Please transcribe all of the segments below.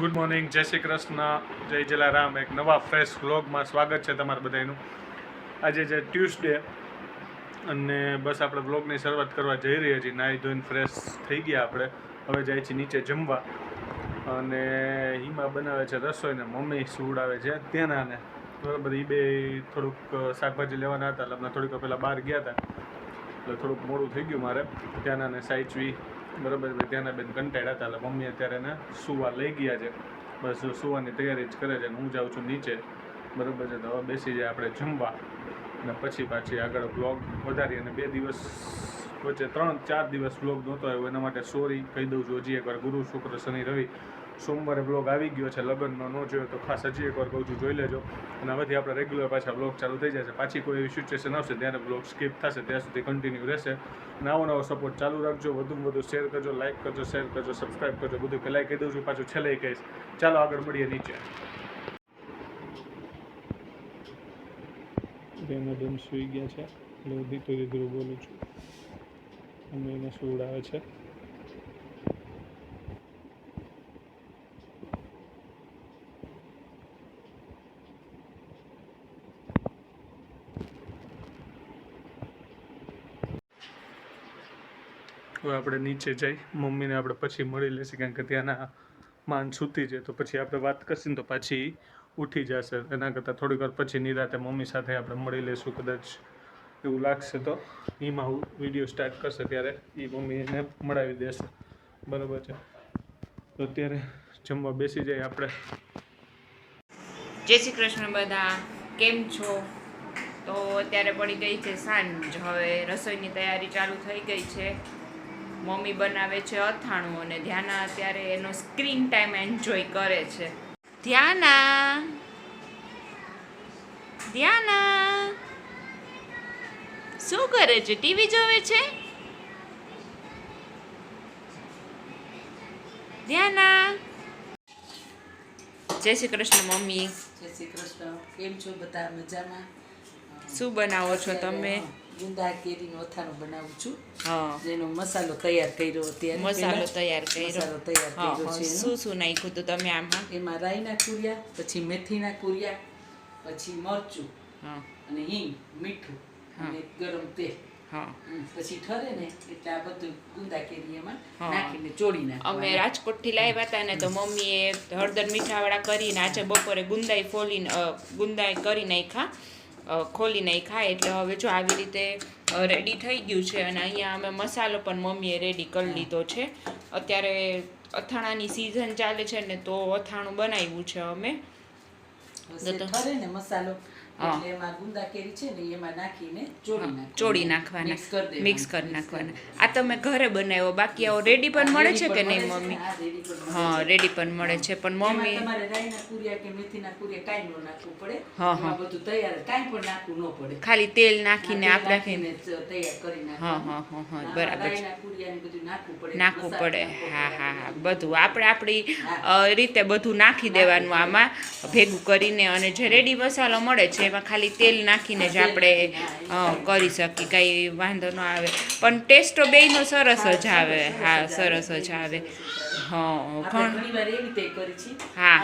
Good morning જય શ્રી કૃષ્ણ, જય જલારામ, એક નવા ફ્રેશ વ્લોગમાં સ્વાગત છે તમારા બધાનું આજે છે ટ્યુઝડે અને બસ આપણે વ્લોગની શરૂઆત કરવા જઈ રહ્યા છીએ. નાહી ધોઈને ફ્રેશ થઈ ગયા આપણે. હવે જાય છે નીચે જમવા. અને હિમા બનાવે છે રસોઈ ને મમ્મી સુવડાવે છે તેનાને બરાબર એ બે થોડુંક શાકભાજી લેવાના હતા. એટલે હમણાં થોડીક પહેલાં બહાર ગયા હતા. એટલે થોડુંક મોડું થઈ ગયું મારે. ત્યાંના સાચવી બરાબર ત્યાંના બેન કંટાળ્યા હતા, એટલે મમ્મી અત્યારે એને સુવા લઈ ગયા છે. બસ સુવાની તૈયારી જ કરે છે હું જાઉં છું નીચે. બરાબર છે, તો હવે બેસી જાય આપણે જમવા. અને પછી પાછી આગળ બ્લોગ વધારી અને બે દિવસ વચ્ચે ત્રણ ચાર દિવસ બ્લોગ નહોતો આવ્યો, એના માટે સોરી કહી દઉં છું, હજી એકવાર ગુરુ, શુક્ર, શનિ, રવિ સોમવારે બ્લોગ આવી ગયો છે, લગ્નનો, ન જોયો તો ખાસ હજી એકવાર કહું છું, જોઈ લેજો. અને હવેથી આપણે રેગ્યુલર પાછા બ્લોગ ચાલુ થઈ જશે. પાછી કોઈ એવી સિચ્યુએશન આવશે ત્યારે બ્લોગ સ્કીપ થશે, ત્યાં સુધી કન્ટિન્યુ રહેશે. અને આવો નવો સપોર્ટ ચાલુ રાખજો, વધુમાં વધુ શેર કરજો લાઇક કરજો શેર કરજો સબસ્ક્રાઇબ કરજો, બધું પહેલાં કહી દઉં છું, પાછું છેલ્લે કહીશ ચાલો આગળ મળીએ નીચે. બેના બેન સુઈ ગયા છે. બોલું છું. અને એને સુવડાવે છે. હવે આપણે નીચે જઈ, મમ્મીને આપણે પછી મળી લેશે કારણ કે ત્યાંના માન સૂતી છે તો પછી આપણે વાત કરશું તો પાછી ઉઠી જશે. એના કરતાં થોડીક વાર પછી નિરાતે મમ્મી સાથે આપણે મળી લઈશું કદાચ એવું લાગશે તો. એમાં હું વીડિયો સ્ટાર્ટ કરશે ત્યારે એ મમ્મી એને મળાવી દેશે. બરાબર છે? તો અત્યારે જમવા બેસી જાય આપણે. જય શ્રી કૃષ્ણ બધા. કેમ છો? તો અત્યારે પડી ગઈ છે સાંજ. હવે રસોઈની તૈયારી ચાલુ થઈ ગઈ છે. મમ્મી બનાવે છે અથાણું અને ધ્યાના અત્યારે એનો સ્ક્રીન ટાઈમ એન્જોય કરે છે. ધ્યાના. ધ્યાના. શું કરે છે? ટીવી જોવે છે? ધ્યાના. જય શ્રી કૃષ્ણ મમ્મી. જય શ્રી કૃષ્ણ. કેમ છો બધા? મજામાં? શું બનાવો છો તમે? ગુંદા કેરીનું અથાણું બનાવું છું. જેનો મસાલો તૈયાર કર્યો અત્યારે મસાલો તૈયાર કર્યો. મસાલો તૈયાર કર્યો છે શું શું નાખ્યું તો તમે આમાં? એમાં રાઈના કુરિયા પછી મેથીના કુરિયા પછી મરચું અને હિંગ મીઠું અને ગરમ તેલ. પછી ઠરે ને એટલે આ બધું ગુંદા કેરી એમાં હા. નાખીને ચોળી અમે રાજકોટથી લાવ્યા હતા ને તો મમ્મીએ હળદર મીઠાવાળા કરીને આજે બપોરે ગુંદાઈ ફોલીને ગુંદાઈ કરી નાખ્યા. ખોલી ખાય એટલે હવે જો આવી રીતે રેડી થઈ ગયું છે અને અહીંયા અમે મસાલો પણ મમ્મીએ રેડી કરી લીધો છે અત્યારે અથાણાની સિઝન ચાલે છે ને તો અથાણું બનાવ્યું છે અમે મસાલો. એટલે એમાં ગુંદા કેરી છે ને એમાં નાખીને ચોળી નાખવાના. મિક્સ કરી નાખવાના. આ તમે ઘરે બનાવ્યો બાકી આવો રેડી પણ મળે છે કે નહીં મમ્મી? હા રેડી પણ મળે છે. પણ મમ્મી તમારે રાઈના કુરિયા કે મેથીના કુરિયા કાંઈ ન નાખવું પડે. હા, એમાં બધું તૈયાર કાંઈ પણ નાખવું ન પડે. ખાલી તેલ નાખીને આપ જ તૈયાર કરી હા હા હા બરાબર નાખવું પડે હા હા હા બધું. આપણે આપણી રીતે બધું નાખી દેવાનું આમાં ભેગું કરીને અને જે રેડી મસાલો મળે છે એમાં ખાલી તેલ નાખીને જ આપણે કરી શકીએ કાંઈ વાંધો ન આવે. પણ ટેસ્ટ તો બેયનો સરસ જ આવે. હા સરસ જ આવે. હા ઘણ હા.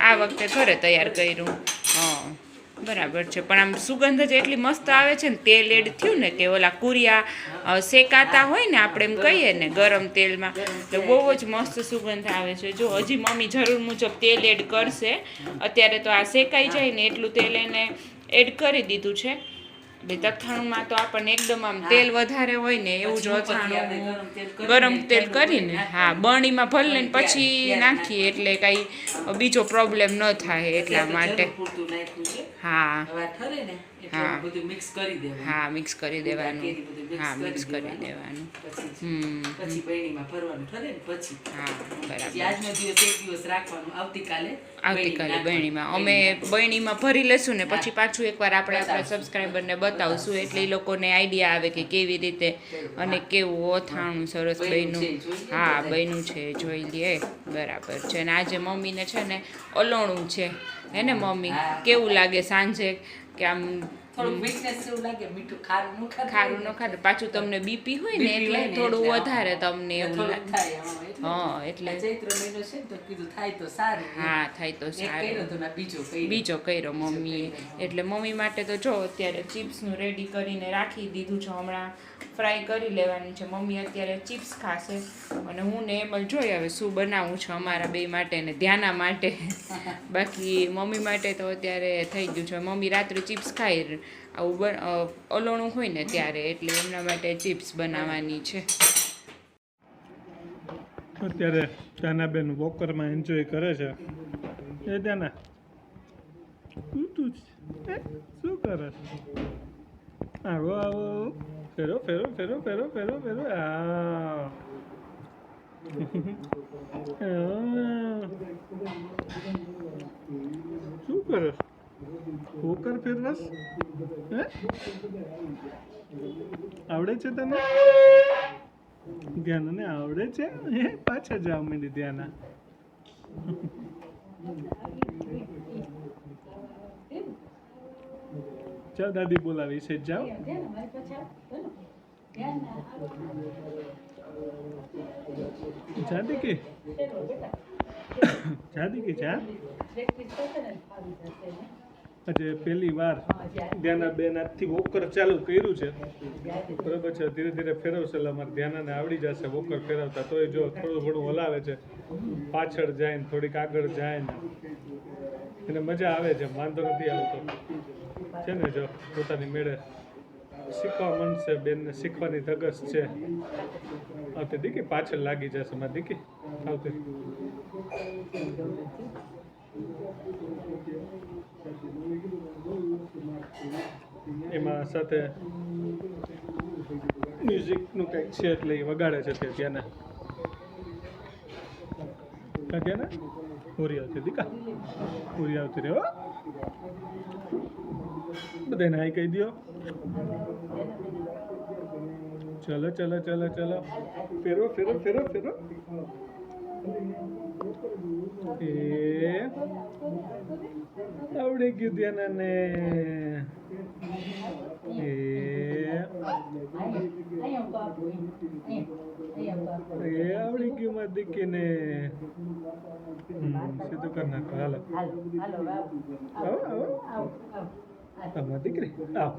આ વખતે ઘરે તૈયાર કર્યું. હા. બરાબર છે. પણ આમ સુગંધ જ એટલી મસ્ત આવે છે ને, તેલ એડ થયું ને, કે ઓલા કુરિયા શેકાતા હોય ને, આપણે એમ કહીએ ને, ગરમ તેલમાં તો બહુ જ મસ્ત સુગંધ આવે છે. જો, હજી મમ્મી જરૂર મુજબ તેલ એડ કરશે. અત્યારે તો આ શેકાઈ જાય ને, એટલું તેલ એને એડ કરી દીધું છે. એટલે તથાણુંમાં તો આપણને એકદમ આમ તેલ વધારે હોય ને એવું જ અથાણું ગરમ તેલ કરીને. હા બણીમાં ભરી લઈને પછી નાખીએ એટલે કાંઈ બીજો પ્રોબ્લેમ ન થાય એટલા માટે. હા. હા. બધું મિક્સ કરી દેવાનું. હા મિક્સ કરી દેવાનું. હા મિક્સ કરી દેવાનું. પછી બહેણીમાં ભરવાનું ઠરે ને પછી. હા બરાબર. આજનો દિવસ એક દિવસ રાખવાનું આવતીકાલે આવતીકાલે બહેણીમાં અમે. બહેણીમાં ભરી લેશું ને પછી. પાછું એકવાર આપણે આપણા. સબસ્ક્રાઈબરને બતાવશું એટલે એ લોકોને આઈડિયા આવે કે કેવી રીતે અને કેવું ઓથાણું સરસ બન્યું જોઈએ હા બહેનું બન્યું છે જોઈ લઈએ બરાબર છે. અને આજે મમ્મીને છે ને અલોણું છે. હે ને મમ્મી? કેવું લાગે સાંજે? કે આમ થોડું વીકનેસ જેવું લાગે મીઠું ખારું ન ખાધું ખારું ન ખાધું. પાછું તમને બીપી હોય ને એટલે થોડું વધારે તમને એવું લાગે. હા, એટલે. ચૈત્ર મહિનો છે તો કીધું થાય તો સારું. હા થાય તો સારું. બીજો કર્યો. બીજો કર્યો મમ્મીએ. એટલે મમ્મી માટે તો જો અત્યારે ચિપ્સનું રેડી કરીને રાખી દીધું છે હમણાં. ફ્રાય કરી લેવાની છે. મમ્મી અત્યારે ચિપ્સ ખાશે અને હું ને એમ જોઈએ જોઈ હવે શું બનાવું છું અમારા બે માટે ને ધ્યાના માટે. બાકી મમ્મી માટે તો અત્યારે થઈ ગયું છે. મમ્મી રાત્રે ચિપ્સ ખાઈ આવું બ- અ, હોય ને ત્યારે એટલે એમના માટે ચિપ્સ બનાવવાની છે. અત્યારે ત્યાનાબેન વોકરમાં એન્જોય કરે છે. એ ત્યાંના તું તું શું કરે આવો આવો. ફેરો ફેરો ફેરો ફેરો ફેરો ફેરો આ. શું કરે વોકર ફેરવાસ હે આવડે છે તને ધ્યાન ને આવડે છે પાછા જાવ માંડી ધ્યાના ચાલ દાદી બોલાવી છે જાઓ જાદી કે? જાદી કે જા આજે પહેલી વાર ધ્યાના બેન આજથી વોકર ચાલુ કર્યું છે. બરાબર છે, ધીરે ધીરે ફેરવશે એટલે અમારે ધ્યાનાને આવડી જશે વોકર ફેરવતા. તોય જો થોડું ઘણું હલાવે છે, પાછળ જાય ને થોડીક આગળ જાય ને એને મજા આવે છે, વાંધો નથી આવતો. છે ને જો, પોતાની મેળે. શીખવા મળશે બેનને શીખવાની ધગસ છે. આવતી દીકી પાછળ લાગી જશે મારી દીકી. આવતી એમાં સાથે મ્યુઝિકનું કંઈક છે એટલે એ વગાડે છે તે ત્યાંના ત્યાંના પૂરી આવતી દીકા પૂરી આવતી રહેવા બધાને હાઈ કહી દો ચલો ચલો ચલો ચલો ફેરો ફેરો ફેરો ફેરો એ આવડી ગયું ધ્યાનાને એ એ આવડી ગયું માં દીકરીને હમ, સીધું કરી નાખો હાલો આવો આવો આવો મારી દીકરી આવો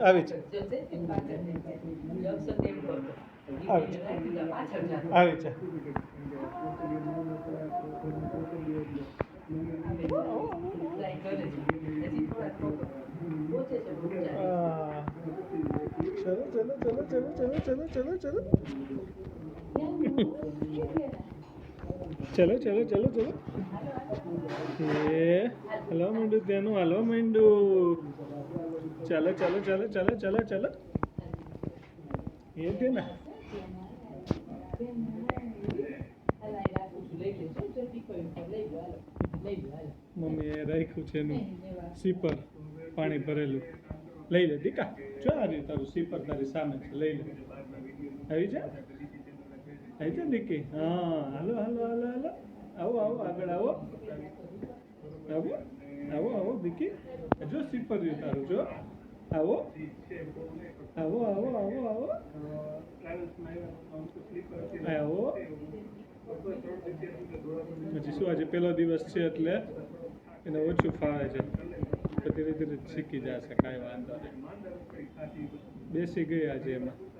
આવી છે આવી છે આ. ચલો ચલો ચલો ચલો ચલો ચલો ચલો ચલો ચલો ચલો ચલો ચલો. એ હલો, મીંડુ તેનું. હલો, માંડું. ચાલો ચાલો ચાલો ચાલો ચાલો ચાલો. એ ને? મમ્મીએ રાખ્યું છે એનું સીપર પાણી ભરેલું. લઈ લે દીકા. જો આ તારું સીપર તારી સામે છે. લઈ લે. આવી જા આવી છે દીકી હા, હાલો હાલો હાલો હાલો. આવો આવો, આગળ આવો. આવો આવો આવો દીકી જો સીપર રહ્યું તારું, જો. આવો. આવો આવો આવો આવો. આવો. પછી શું આજે પહેલો દિવસ છે એટલે એને ઓછું ફાવે છે. ધીરે ધીરે શીખી જશે, કાંઈ વાંધો નહીં. બેસી ગઈ આજે એમાં.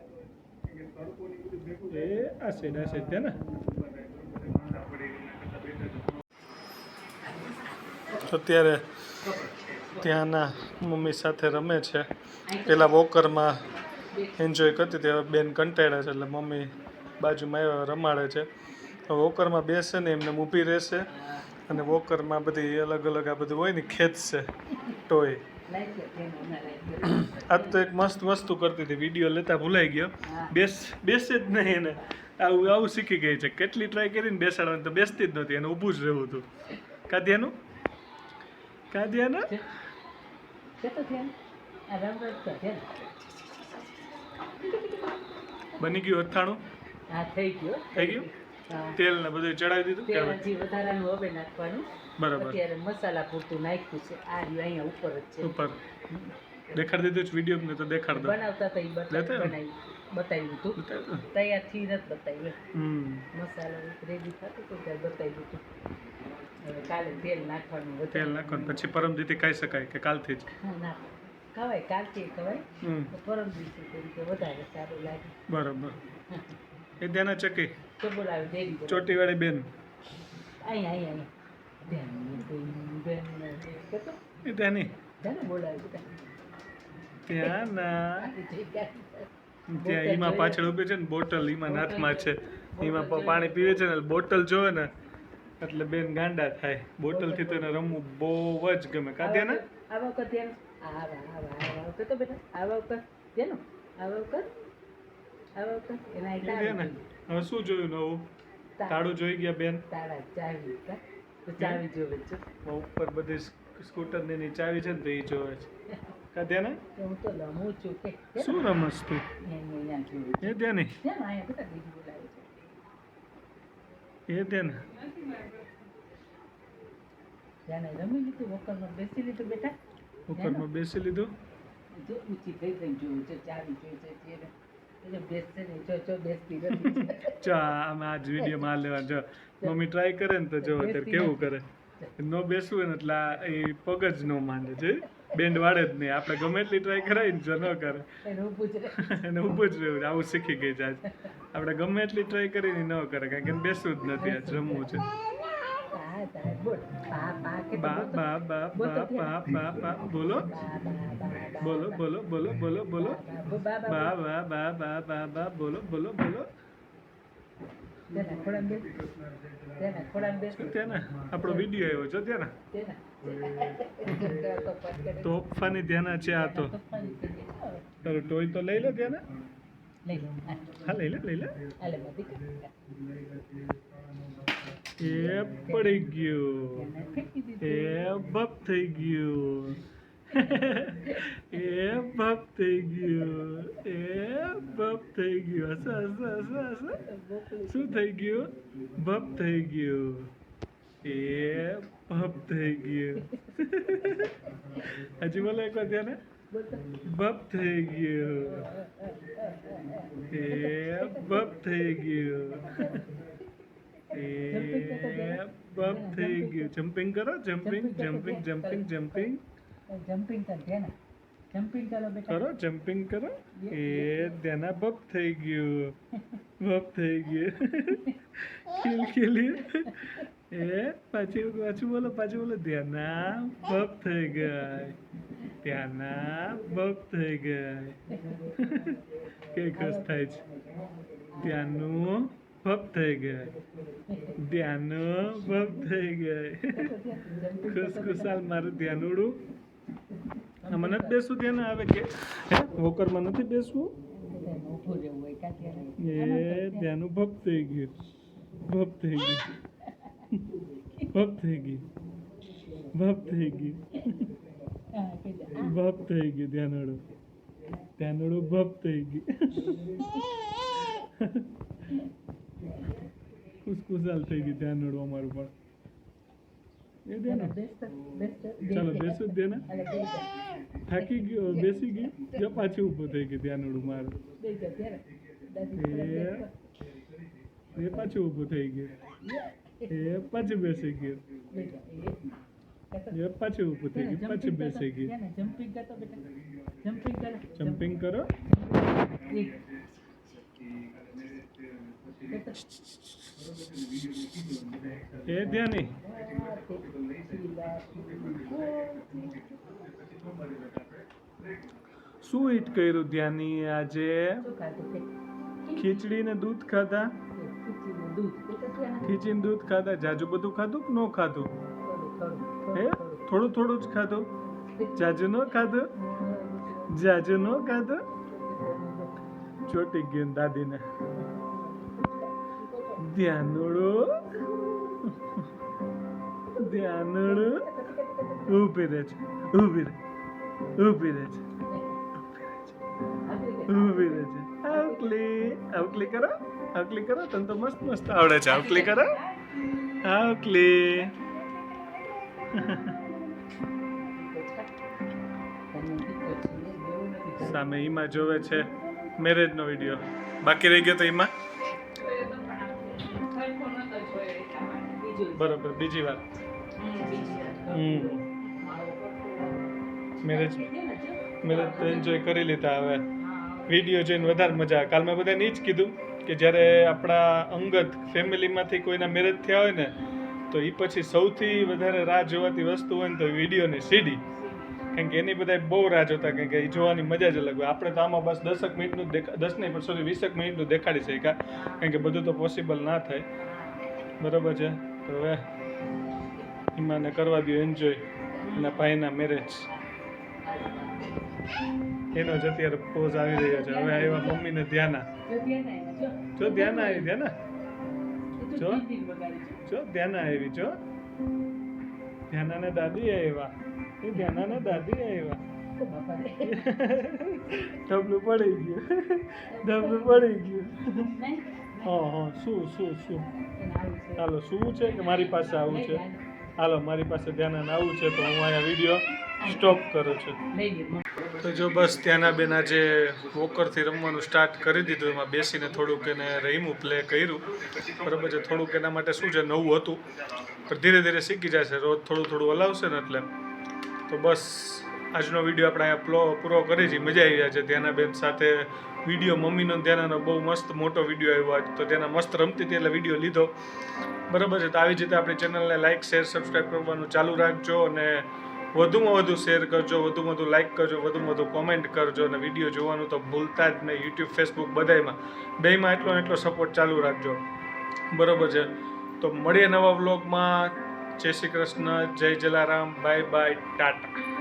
એ આ સાઈડ આ સાઈડ ત્યાં અત્યારે ત્યાંના મમ્મી સાથે રમે છે. પેલા વોકરમાં એન્જોય કરતી હતી, હવે બેન કંટાળે છે એટલે મમ્મી બાજુમાં આવ્યા, રમાડે છે. વોકરમાં બેસે ને એમને ઊભી રહેશે અને વોકરમાં બધી અલગ અલગ આ બધું હોય ને ખેંચશે ટોય આજ તો એક મસ્ત વસ્તુ કરતી હતી વીડિયો લેતા ભૂલાઈ ગયો. બેસ બેસે જ નહીં એને. આવું આવું શીખી ગઈ છે. કેટલી ટ્રાય કરીને બેસાડવાની તો બેસતી જ નહોતી એને ઊભું જ રહેવું હતું. કાધ્યાનું કાધ્યાના બની ગયું અથાણું? હા થઈ ગયું. થઈ ગયું. તેલ ને બધું ચડાવી દીધું તેલ? હજી વધારાનું હવે નાખવાનું. બરાબર. અત્યારે મસાલા પૂરતું નાખ્યું છે. આ રહ્યું અહીંયા ઉપર જ છે. ઉપર. દેખાડી દીધું વીડિયો ને તો દેખાડ દો બનાવતા તો બતાવી આવ્યો? બતાવ્યું હતું. તૈયારથી નથી બતાવ્યું મસાલો રેડી થતો તો ત્યારે બતાવ્યું હતું. હવે કાલે તેલ નાખવાનું. તેલ નાખવાનું પછી પરમ કહી શકાય કે કાલથી જ? ના. ખવાય કાલથી કહેવાય પરમ દિવસે તરીકે વધારે સારું લાગે. બરાબર. એ તેના ચકી ચોટી વાળી બેન. એ તેની ત્યાં ના. ત્યાં એમાં પાછળ ઊભી છે ને બોટલ એમાં નાથમાં છે. એમાં પાણી પીવે છે ને બોટલ જોવે ને એટલે બેન ગાંડા થાય. બોટલથી તો એને રમવું બહુ જ ગમે. કાંત્યા ને આ વખત આ વખત તો બેટા આ વખત જેનો આ વખત હવે શું જોયું નવું? તાળું જોઈ ગયા બેન? ચાવી ચાવી જોવે છે. ઉપર બધી સ્કૂટરની ચાવી છે ને તો એ જોવે છે. કા ત્યાં હું તો રમું છું કે શું રમસ તું? એને અહીંયા જોવે છે. એ ત્યાં નહીં ધ્યાન અહીંયા બધા બીજું બોલાવે છે. એ ત્યાં રમી લીધું વોકરમાં બેસી લીધું બેટા? વોકરમાં બેસી લીધું? જો ઊંચી થઈ થઈ જોવે છે ચાવી જોઈ છે જો વિડીયોમાં આ મમ્મી ટ્રાય કરે ને તો જો અત્યારે કેવું કરે? ન બેસવું ને એટલે એ પગ જ ન માંડે છે બેન્ડ વાળે જ નહીં. આપણે ગમે એટલી ટ્રાય કરાય ને જો ન કરે. એને ઊભું જ રહે. એને ઊભું જ રહેવું આવું શીખી ગઈ છે આજ. આપણે ગમે એટલી ટ્રાય કરીને ન કરે કારણ કે બેસવું જ નથી આજ રમવું છે. બા બા બા બા બા બા બા બોલો બોલો બોલો. બોલો બોલો બોલો બા બા બા બા બા બા બા બોલો બોલો બોલો આપણો વીડિયો આવ્યો છો ત્યાં તોફાની ધ્યાના છે આ તો તો લઈ લે ધ્યાના હા લઈ લે લઈ લે એ પડી ગયું. એ બપ થઈ ગયું એ બપ થઈ ગયું એ બપ થઈ ગયું હસ હસ હસ હસ શું થઈ ગયું બપ થઈ ગયું એ બપ થઈ ગયું હજી બોલો એક વાર ને બપ થઈ ગયું એ બપ થઈ ગયું એ બપ થઈ ગયું. જમ્પિંગ. કરો? Jumping jumping jumping jumping. Jumping કર જમ્પિંગ કરો બેટા. કરો? જમ્પિંગ કરો? એ તેના બપ થઈ ગયું. બપ થઈ ગયું. ખીલ ખીલ્યું એ પાછું પાછું બોલો પાછું બોલો. ધ્યાના બપ થઈ ગઈ. ત્યાંના બપ થઈ ગઈ. કઈ ખસ થાય છે. ત્યાંનું બપ થઈ ગયા. ધ્યાન બપ થઈ ગયા. ખુશ ખુશાલ મારું ધ્યાન ઉડું. મને જ બેસવું ધ્યાન આવે કે? વોકરમાં નથી બેસવું. એ, ધ્યાન ભપ થઈ ગયું. ભપ થઈ ગયું. ભપ થઈ ગયું. ભપ થઈ ગયું. ભપ થઈ ગયું. ધ્યાનોડું ધ્યાનોડું ભપ થઈ ગયું. ખુશખુશાલ થઈ ગઈ ધ્યાન નડવા મારું પણ. એ દે ને. ચાલો બેસો દે ને. થાકી ગયો બેસી ગઈ જો પાછી ઊભો થઈ ગઈ ધ્યાન નડું મારું. એ પાછું ઊભો થઈ ગયું. એ પાછી બેસી ગયો. એ પાછું ઊભું થઈ ગયું પછી બેસી ગઈ જમ્પિંગ કરો. જમ્પિંગ કરો. એ ધ્યાન નહીં. શું ઈટ કર્યું ધ્યાની આજે? ખીચડી ને દૂધ ખાધા? ખીચડી ત્યાં ખીચડીને દૂધ ખાધા. જાજુ બધું ખાધું કે ન ખાધું? હે? થોડું, થોડું જ ખાધું? જાજુ ન ખાધું. જાજુ ન ખાધું? ચોટી ગયું દાદીને. ધ્યાનુડું ધ્યાનુડું ઊભી રહે છે. ઊભી રહે. ઊભી રહે છે. ઊભી રહે છે. આવકલી. આવકલી કરો. આવકલી કરો. તને તો મસ્ત મસ્ત આવડે છે. આવકલી કરો. આવકલી. સામે ઈમાં જોવે છે. મેરેજનો વીડિયો બાકી રહી ગયો તો ઈમાં? બરોબર, બીજી વાત. હમ. મેરેજ મેરેજ તો એન્જોય કરી લીધા હવે. વીડિયો જોઈને વધારે મજા આવે. કાલ મેં બધાને એ જ કીધું કે જ્યારે આપણા અંગત ફેમિલીમાંથી કોઈના મેરેજ થયા હોય ને, તો એ પછી સૌથી વધારે રાહ જોવાતી વસ્તુ હોય ને તો વિડીયોની સીડી કારણ કે એની બધા બહુ રાહ જોતા, કારણ કે એ જોવાની મજા જ અલગ હોય. આપણે તો આમાં બસ દસક મિનિટનું દેખા દસ નહીં, પણ સોરી વીસક મિનિટનું દેખાડી શક્યા કારણ કે બધું તો પોસિબલ ના થાય. બરાબર છે? તો હવે ઈમાને કરવા દો એન્જોય એના ભાઈના મેરેજ એનો જ અત્યારે પોઝ આવી રહ્યો છે. હવે આવ્યા મમ્મીને ધ્યાના. જો ધ્યાના આવી ધ્યાના. જો. જો ધ્યાના આવી જો. ધ્યાનાને દાદી આવ્યા. એ ધ્યાનાને દાદી આવ્યા. ડબલું પડી ગયું. ડબલું પડી ગયું. હા હા શું શું? શું હાલો શું છે? કે મારી પાસે આવું છે? હાલો મારી પાસે ધ્યાન આવું છે તો હું અહીંયા વીડિયો સ્ટોપ કરું છું. તો જો બસ ત્યાંના બેન આજે વોકરથી રમવાનું સ્ટાર્ટ કરી દીધું એમાં બેસીને થોડુંક એને રહીમું પ્લે કર્યું. બરાબર છે થોડુંક એના માટે શું છે નવું હતું. પણ ધીરે ધીરે શીખી જશે રોજ થોડું થોડું હલાવશે ને એટલે. તો બસ આજનો વીડિયો આપણે પૂરો કરી છે. મજા આવી છે. ધ્યાનાબેન સાથે વીડિયો, મમ્મીનો ધ્યાનાનો બહુ મસ્ત મોટો વીડિયો આવ્યો આજ. તો તેના મસ્ત રમતી હતી એટલે વીડિયો લીધો. બરાબર છે. તો આવી જ રીતે આપણી ચેનલને લાઇક શેર સબસ્ક્રાઈબ કરવાનું ચાલુ રાખજો અને વધુમાં વધુ શેર કરજો, વધુમાં વધુ લાઇક કરજો, વધુમાં વધુ કોમેન્ટ કરજો અને વીડિયો જોવાનું તો ભૂલતા જ નહીં. યુટ્યુબ ફેસબુક બધાયમાં. બેમાં એટલો એટલો સપોર્ટ ચાલુ રાખજો. બરાબર છે. તો મળીએ નવા વ્લોગમાં જય શ્રી કૃષ્ણ. જય જલારામ. Bye bye Tata